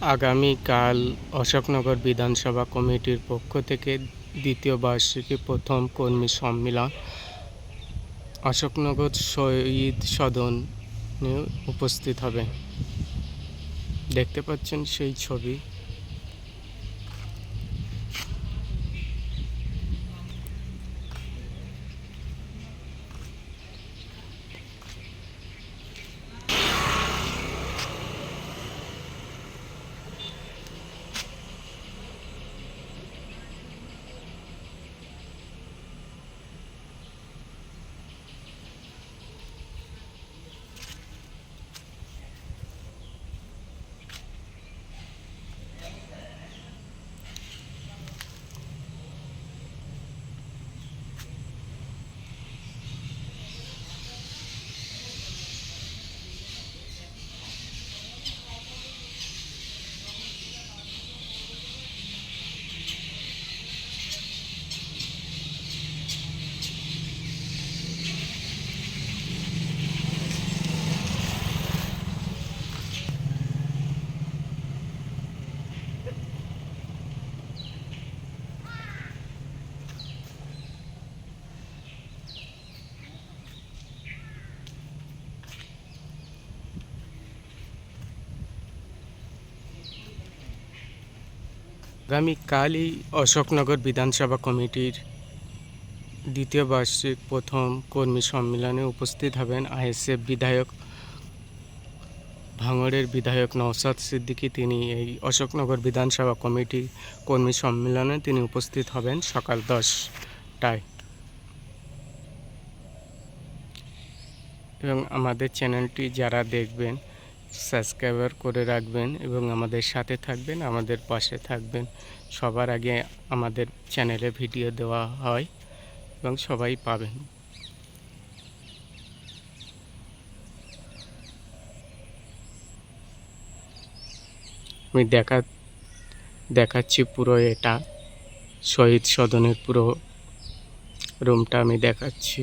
আগামীকাল অশোকনগর বিধানসভা কমিটির পক্ষ থেকে দ্বিতীয় বার্ষিকী প্রথম কর্মী সম্মেলন অশোকনগর শহীদ সদন উপস্থিত হবে। দেখতে পাচ্ছেন সেই ছবি। আগামীকালই অশোকনগর বিধানসভা কমিটির দ্বিতীয় বার্ষিক প্রথম কর্মী সম্মেলনে উপস্থিত হবেন আইএসএফ বিধায়ক, ভাঙড়ের বিধায়ক নওসাদ সিদ্দিকী। তিনি এই অশোকনগর বিধানসভা কমিটি কর্মী সম্মেলনে তিনি উপস্থিত হবেন সকাল দশটায়। এবং আমাদের চ্যানেলটি যারা দেখবেন সাবস্ক্রাইবার করে রাখবেন এবং আমাদের সাথে থাকবেন, আমাদের পাশে থাকবেন। সবার আগে আমাদের চ্যানেলে ভিডিও দেওয়া হয় এবং সবাই পাবেন। আমি দেখা, দেখাচ্ছি পুরো এটা, শহীদ সদনের পুরো রুমটা আমি দেখাচ্ছি।